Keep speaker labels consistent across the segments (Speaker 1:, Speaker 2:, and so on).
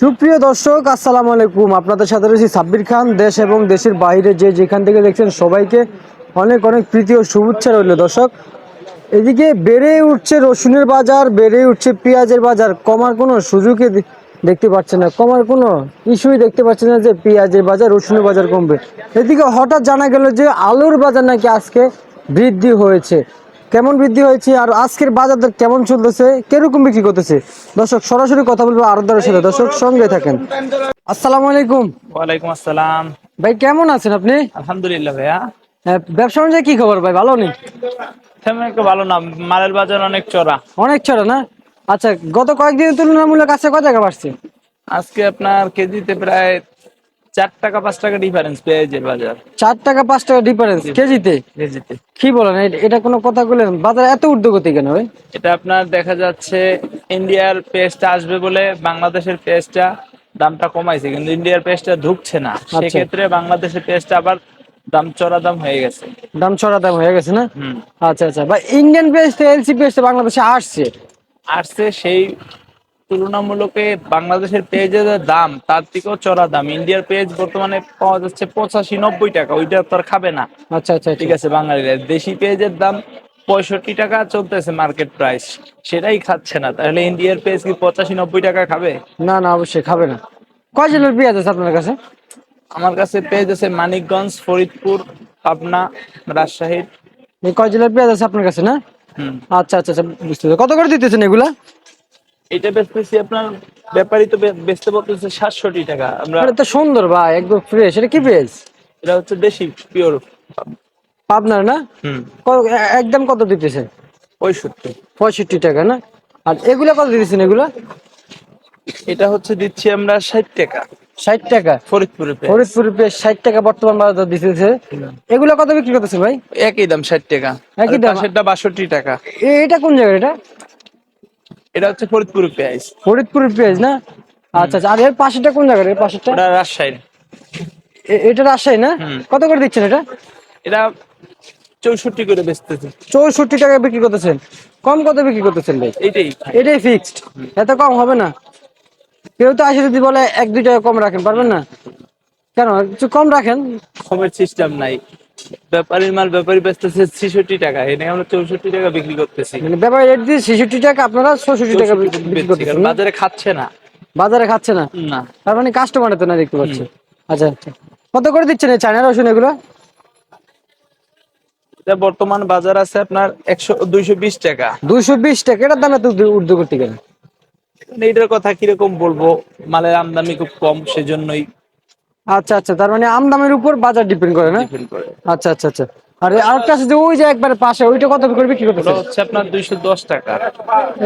Speaker 1: সুপ্রিয় দর্শক, আসসালামু আলাইকুম। আপনাদের সাথে রয়েছি সাব্বির খান। দেশ এবং দেশের বাইরে যে যেখান থেকে দেখছেন সবাইকে অনেক অনেক প্রীতি ও শুভেচ্ছা রইল। দর্শক, এদিকে বেড়ে উঠছে রসুনের বাজার, বেড়ে উঠছে পেঁয়াজের বাজার। কমার কোনো সুযোগই দেখতে পাচ্ছেন না। কমার কোনো ইস্যুই দেখতে পাচ্ছেন না যে পেঁয়াজের বাজার, রসুনের বাজার কমবে। এদিকে হঠাৎ জানা গেল যে আলুর বাজার নাকি আজকে বৃদ্ধি হয়েছে। কেমন বৃদ্ধি হয়েছে আর আজকের বাজার দর কেমন চলতেছে? কীরকম বিক্রি করতেছে? দর্শক সরাসরি কথা বলব আরদারের সাথে। দর্শক সঙ্গে থাকেন। আসসালামু আলাইকুম।
Speaker 2: ওয়ালাইকুম আসসালাম।
Speaker 1: ভাই কেমন আছেন আপনি?
Speaker 2: আলহামদুলিল্লাহ ভাইয়া।
Speaker 1: হ্যাঁ, ব্যবসা অনুযায়ী কি খবর ভাই ভালো নেই
Speaker 2: ভালো না মালের বাজার অনেক চড়া।
Speaker 1: অনেক ছড়া না? আচ্ছা গত কয়েকদিনের তুলনামূলক আছে কত টাকা বাড়ছে?
Speaker 2: আজকে আপনার কেজিতে প্রায় চার টাকা পাঁচ টাকা ডিফারেন্স পেঁয়াজের বাজার।
Speaker 1: চার টাকা পাঁচ টাকা ডিফারেন্স কেজিতে?
Speaker 2: কেজিতে।
Speaker 1: কি বলেন এটা কোনো কথা বললেন বাজার এত ঊর্ধ্বগতি কেন ভাই?
Speaker 2: এটা আপনার দেখা যাচ্ছে ইন্ডিয়ার পেস্টটা আসবে বলে বাংলাদেশের পেস্টটা দামটা কমাইছে কিন্তু ইন্ডিয়ার পেস্টটা ঢুকছে না। সেক্ষেত্রে বাংলাদেশের পেস্টটা আবার দাম চড়া দাম হয়ে গেছে।
Speaker 1: দাম চড়া দাম হয়ে গেছে না? আচ্ছা আচ্ছা। বা ইন্ডিয়ান পেস্ট এলসি পেস্ট বাংলাদেশে আসছে?
Speaker 2: আসছে সেই তুলনামূলকে বাংলাদেশের পেঁয়াজের দাম তার থেকেও চড়া দাম। ইন্ডিয়ার পেঁয়াজ বর্তমানে পাওয়া যাচ্ছে পঁচাশি নব্বই টাকা ওইটা তো আর খাবে না।
Speaker 1: আচ্ছা আচ্ছা
Speaker 2: ঠিক আছে বাঙালিরা। দেশি পেঁয়াজের দাম পঁয়ষট্টি টাকা চলতেছে মার্কেট প্রাইস। সেটাই খাচ্ছে না। তাহলে ইন্ডিয়ার পেঁয়াজ কি পঁচাশি নব্বই টাকা খাবে?
Speaker 1: না না অবশ্যই খাবে না। কয় জেলার পেঁয়াজ আছে আপনার কাছে?
Speaker 2: আমার কাছে পেঁয়াজ আছে মানিকগঞ্জ ফরিদপুর পাবনা রাজশাহীর
Speaker 1: কয় জেলার পেঁয়াজ আছে আপনার কাছে না? আচ্ছা আচ্ছা আচ্ছা বুঝতে পেরেছি। কত করে দিতেছেন এগুলা?
Speaker 2: এটা বেচতেছি আপনার ব্যাপারী তো বেচতে বলতেছে সাতষট্টি টাকা। আমরা
Speaker 1: এটা তো সুন্দর ভাই একদম ফ্রেশ এটা কি পেঁয়াজ
Speaker 2: এটা হচ্ছে দেশি পিওর
Speaker 1: পাবনার না? একদম কত দিতেছেন
Speaker 2: পঁয়ষট্টি।
Speaker 1: পঁয়ষট্টি টাকা না? আর এগুলা কত দিতেছেন এগুলা?
Speaker 2: এটা হচ্ছে দিচ্ছি আমরা ষাট টাকা।
Speaker 1: ষাট টাকা।
Speaker 2: ফরিদপুরে।
Speaker 1: ফরিদপুর ষাট টাকা বর্তমান বাজার দিতেছে। এগুলা কত বিক্রি করতেছে ভাই?
Speaker 2: একই দাম ষাট টাকা।
Speaker 1: একই দাম?
Speaker 2: পাশেরটা বাষট্টি টাকা।
Speaker 1: এটা কোন জায়গা এটা?
Speaker 2: এটা হচ্ছে ফরিদপুর পেঁয়াজ।
Speaker 1: ফরিদপুরের পেঁয়াজ না? আচ্ছা আচ্ছা। আর এর পাশেটা কোন জায়গার? এর পাশেরটা?
Speaker 2: ওটা রাজশাহীর।
Speaker 1: এটা রাজশাহী না? কত করে দিচ্ছেন এটা?
Speaker 2: এটা চৌষট্টি করে বেচতেছে।
Speaker 1: চৌষট্টি টাকা বিক্রি করতেছেন। কম কত বিক্রি করতেছেন ভাই?
Speaker 2: এইটাই
Speaker 1: এটাই ফিক্সড এত কম হবে না। কেউ তো আসে যদি বলে এক দুই টাকা কম রাখেন পারবেন না? কেন? একটু কম রাখেন।
Speaker 2: কমের সিস্টেম নাই। ব্যাপারীর মাল ব্যাপারী বেচতেছে ছেষট্টি টাকা এনে আমরা চৌষট্টি টাকা বিক্রি করতেছি।
Speaker 1: মানে ব্যাপারে রেট দিয়ে ছেষট্টি টাকা আপনারা ছষট্টি টাকা বিক্রি করতেছেন
Speaker 2: বাজারে খাচ্ছে না।
Speaker 1: বাজারে খাচ্ছে না?
Speaker 2: না।
Speaker 1: তার মানে কাস্টমার তো না দেখতে পাচ্ছি। আচ্ছা আচ্ছা। কত করে দিচ্ছেন এই চায়না রসুন এগুলো?
Speaker 2: এটা বর্তমান বাজার আছে আপনার একশো দুইশো বিশ টাকা।
Speaker 1: দুইশো বিশ টাকা এটার দাম এত উর্দু করতে গেলে।
Speaker 2: এটার কথা কীরকম বলব? মালের আমদানি খুব কম সেজন্যই
Speaker 1: আচ্ছা আচ্ছা তার মানে আমদামের উপর বাজার ডিপেন্ড করে না?
Speaker 2: ডিপেন্ড করে।
Speaker 1: আচ্ছা আচ্ছা আচ্ছা। আর আরেকটা আছে যে ওই যে একবারে পাশে ওইটা কত করে বিক্রি করতেছে
Speaker 2: হচ্ছে আপনার দুইশো দশ টাকা।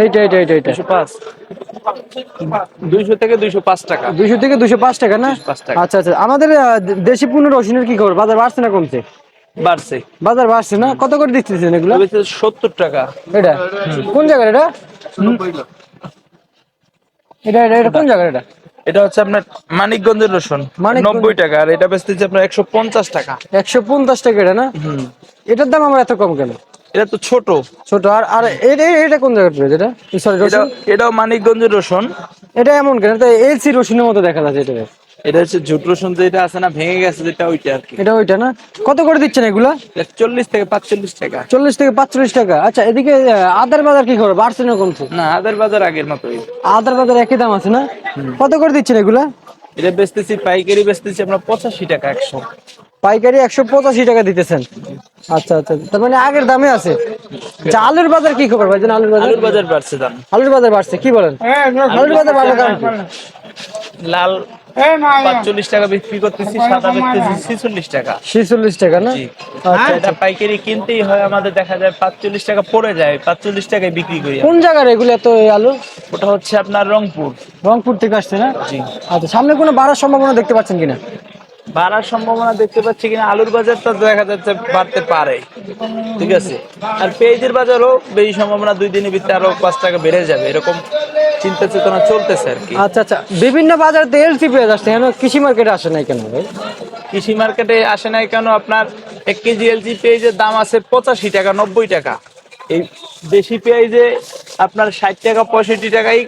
Speaker 1: এইটা এইটা এইটা এইটা।
Speaker 2: দুইশো পাঁচ। দুইশো থেকে দুইশো পাঁচ টাকা।
Speaker 1: দুইশো থেকে দুইশো পাঁচ টাকা না? আচ্ছা আচ্ছা। আমাদের দেশি পণ্য রসুনের কি খবর? বাজার বাড়ছে না কমছে?
Speaker 2: বাড়ছে।
Speaker 1: বাজার বাড়ছে না? কত করে দিচ্ছেন এগুলো?
Speaker 2: সত্তর টাকা।
Speaker 1: এটা? কোন জায়গার এটা এটা এটা কোন জায়গার এটা?
Speaker 2: এটা হচ্ছে আপনার মানিকগঞ্জের রসুন নব্বই টাকা আর এটা বেচতেছে আপনার একশো পঞ্চাশ টাকা।
Speaker 1: একশো পঞ্চাশ টাকা এটা না? এটার দাম আমার এত কম কেন?
Speaker 2: এটা তো ছোট।
Speaker 1: ছোট আর আর এটা এটা কোন এটা? সরি রসুন?
Speaker 2: এটাও মানিকগঞ্জের রসুন।
Speaker 1: এটা এমন কেন? এটা এলসি রসুনের মতো দেখা যাচ্ছে এটা
Speaker 2: এটা হচ্ছে ঝুট রসুন যেটা আছে না ভেঙে গেছে যেটা ওইটা আর কি।
Speaker 1: এটা ওইটা না? কত করে দিচ্ছেন এগুলা?
Speaker 2: চল্লিশ থেকে পাঁচচল্লিশ টাকা।
Speaker 1: চল্লিশ থেকে পাঁচচল্লিশ টাকা। আচ্ছা এদিকে আদার বাজার কি খবর? বাড়ছে না কমছে?
Speaker 2: না আদার বাজার আগের মতোই।
Speaker 1: আদার বাজার একই দাম আছে না? কত করে দিচ্ছেন এগুলা?
Speaker 2: এটা বেচতেছি পাইকারি বেচতেছি আপনার পঁচাশি টাকা একশো।
Speaker 1: পাইকারি একশো পঁচাশি টাকা দিতেছেন। আচ্ছা আচ্ছা তার মানে আগের দামে আছে। আচ্ছা, আলুর বাজার কি খবর ভাইজান? আলুর বাজার?
Speaker 2: আলুর বাজার বাড়ছে দাম।
Speaker 1: আলুর বাজার বাড়ছে কি বলেন? আলুর বাজার বাড়লো কারণ
Speaker 2: লাল পাঁচচল্লিশ টাকা বিক্রি করতেছি সাদা বেচতেছি টাকা।
Speaker 1: টাকা না? আচ্ছা
Speaker 2: এটা পাইকারি কিনতেই হয় আমাদের দেখা যায় পাঁচচল্লিশ টাকা পড়ে যায় পাঁচচল্লিশ টাকায় বিক্রি করি
Speaker 1: কোন জায়গার এগুলো এত আলু?
Speaker 2: ওটা হচ্ছে আপনার রংপুর।
Speaker 1: রংপুর থেকে আসছে না?
Speaker 2: জি।
Speaker 1: আচ্ছা সামনে কোনো বাড়ার সম্ভাবনা দেখতে পাচ্ছেন কিনা?
Speaker 2: বাড়ার সম্ভাবনা দেখতে পাচ্ছি কিনা আলুর বাজারটা দেখা যাচ্ছে বাড়তে পারে ঠিক আছে। আর পেঁয়াজের বাজারও বেশি সম্ভাবনা দুই দিনের ভিতরে আরও পাঁচ টাকা বেড়ে যাবে এরকম চিন্তা চেতনা চলতেছে আর কি।
Speaker 1: আচ্ছা আচ্ছা। বিভিন্ন বাজার তো এলসি পেঁয়াজ আসছে। কেন কৃষি মার্কেটে আসে নাই কেন ভাই?
Speaker 2: কৃষি মার্কেটে আসে নাই কেন? আপনার এক কেজি এলজি পেঁয়াজের দাম আছে পঁচাশি টাকা নব্বই টাকা। এই দেশি পেঁয়াজে আপনার ষাট টাকা পঁয়ষট্টি টাকাই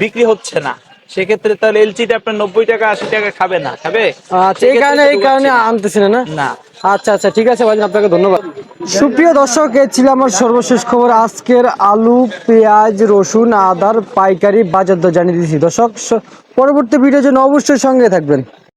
Speaker 2: বিক্রি হচ্ছে না। সেক্ষেত্রে তাহলে এলচিটা আপনার নব্বই টাকা আশি টাকা খাবে না খাবে?
Speaker 1: আচ্ছা এই কারণে এই কারণে আনতেছি না? না। আচ্ছা আচ্ছা ঠিক আছে ভাইজান আপনাকে ধন্যবাদ। সুপ্রিয় দর্শক এ ছিল আমার সর্বশেষ খবর। আজকের আলু, পেঁয়াজ, রসুন, আদার পাইকারি বাজার দর জানিয়ে দিয়েছি দর্শক পরবর্তী ভিডিওর জন্য অবশ্যই সঙ্গে থাকবেন।